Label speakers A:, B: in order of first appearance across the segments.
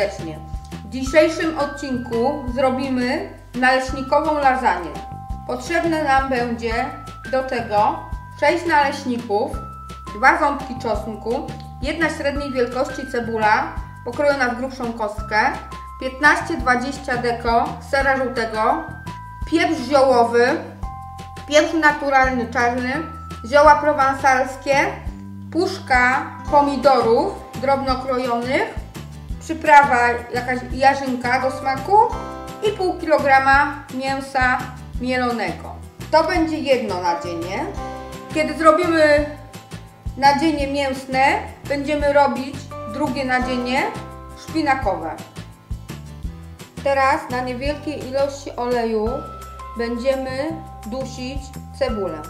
A: serdecznie. W dzisiejszym odcinku zrobimy naleśnikową lasagne. Potrzebne nam będzie do tego 6 naleśników, 2 ząbki czosnku, jedna średniej wielkości cebula pokrojona w grubszą kostkę, 15-20 deko sera żółtego, pieprz ziołowy, pieprz naturalny czarny, zioła prowansalskie, puszka pomidorów drobno krojonych, przyprawa jakaś jarzynka do smaku i pół kilograma mięsa mielonego. To będzie jedno nadzienie. Kiedy zrobimy nadzienie mięsne, będziemy robić drugie nadzienie szpinakowe. Teraz na niewielkiej ilości oleju będziemy dusić cebulę.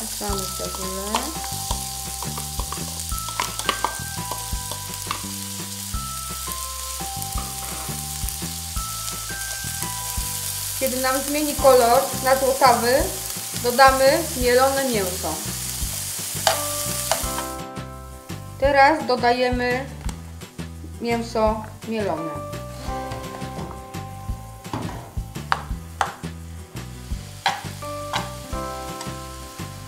A: Duszamy cebulę. Kiedy nam zmieni kolor na złotawy, dodamy mielone mięso. Teraz dodajemy mięso mielone.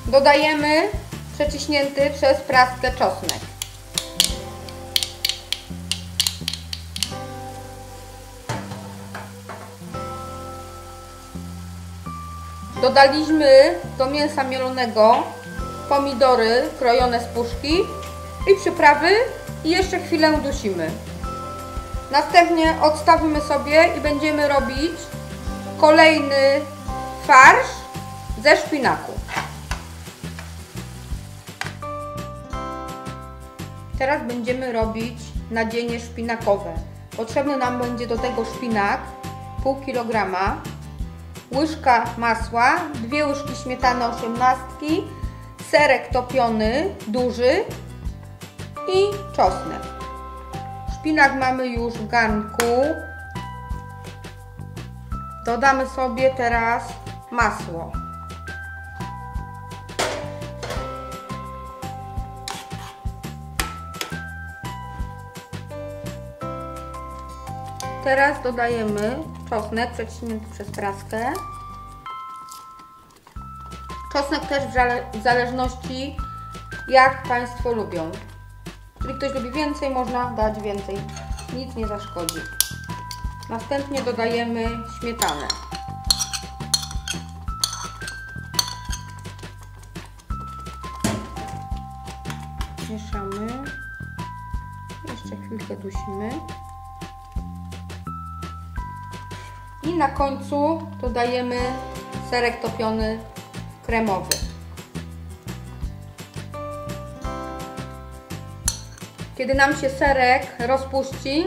A: Dodajemy przeciśnięty przez praskę czosnek. Dodaliśmy do mięsa mielonego pomidory krojone z puszki i przyprawy i jeszcze chwilę dusimy. Następnie odstawimy sobie i będziemy robić kolejny farsz ze szpinaku. Teraz będziemy robić nadzienie szpinakowe. Potrzebny nam będzie do tego szpinak pół kilograma, łyżka masła, dwie łyżki śmietany osiemnastki, serek topiony duży i czosnek. Szpinak mamy już w garnku. Dodamy sobie teraz masło. Teraz dodajemy czosnek przeciśnięty przez praskę. Czosnek też w zależności jak Państwo lubią. Jeżeli ktoś lubi więcej, można dać więcej. Nic nie zaszkodzi. Następnie dodajemy śmietanę. Mieszamy. Jeszcze chwilkę dusimy. I na końcu dodajemy serek topiony kremowy. Kiedy nam się serek rozpuści,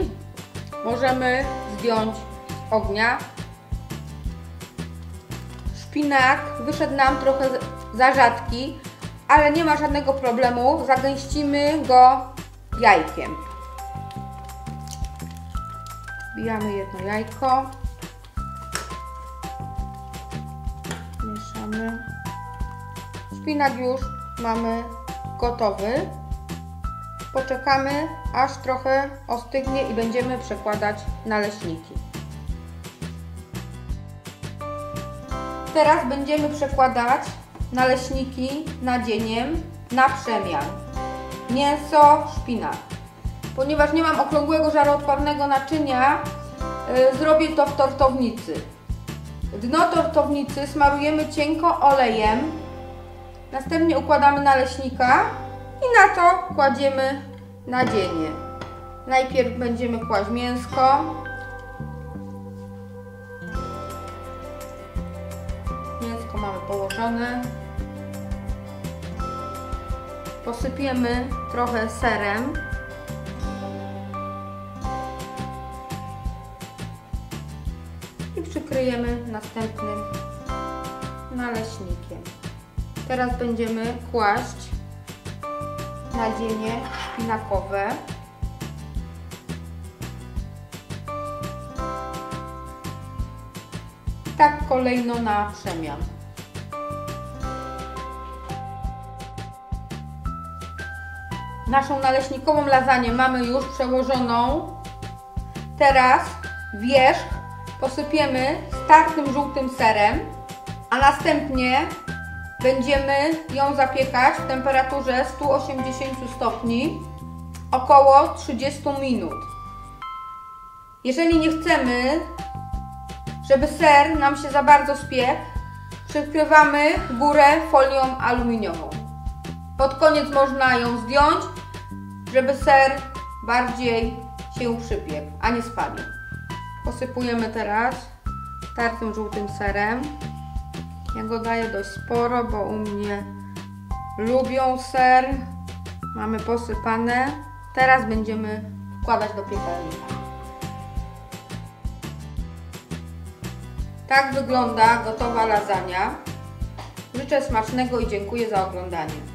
A: możemy zdjąć z ognia. Szpinak wyszedł nam trochę za rzadki, ale nie ma żadnego problemu. Zagęścimy go jajkiem. Wbijamy jedno jajko. Mieszamy. Szpinak już mamy gotowy. Poczekamy, aż trochę ostygnie i będziemy przekładać naleśniki. Teraz będziemy przekładać naleśniki nadzieniem na przemian. Mięso, szpinak. Ponieważ nie mam okrągłego żaroodpornego naczynia, yy, zrobię to w tortownicy. Dno tortownicy smarujemy cienko olejem. Następnie układamy naleśnika i na to kładziemy nadzienie. Najpierw będziemy kłaść mięsko. Mięsko mamy położone. Posypiemy trochę serem. I przykryjemy następnym naleśnikiem. Teraz będziemy kłaść nadzienie szpinakowe. Tak kolejno na przemian. Naszą naleśnikową lasagne mamy już przełożoną. Teraz wierzch posypiemy startym żółtym serem, a następnie będziemy ją zapiekać w temperaturze 180 stopni około 30 minut. Jeżeli nie chcemy, żeby ser nam się za bardzo spiekł, przykrywamy górę folią aluminiową. Pod koniec można ją zdjąć, żeby ser bardziej się przypiekł, a nie spalił. Posypujemy teraz tartym żółtym serem. Ja go daję dość sporo, bo u mnie lubią ser. Mamy posypane. Teraz będziemy wkładać do piekarnika. Tak wygląda gotowa lasagna. Życzę smacznego i dziękuję za oglądanie.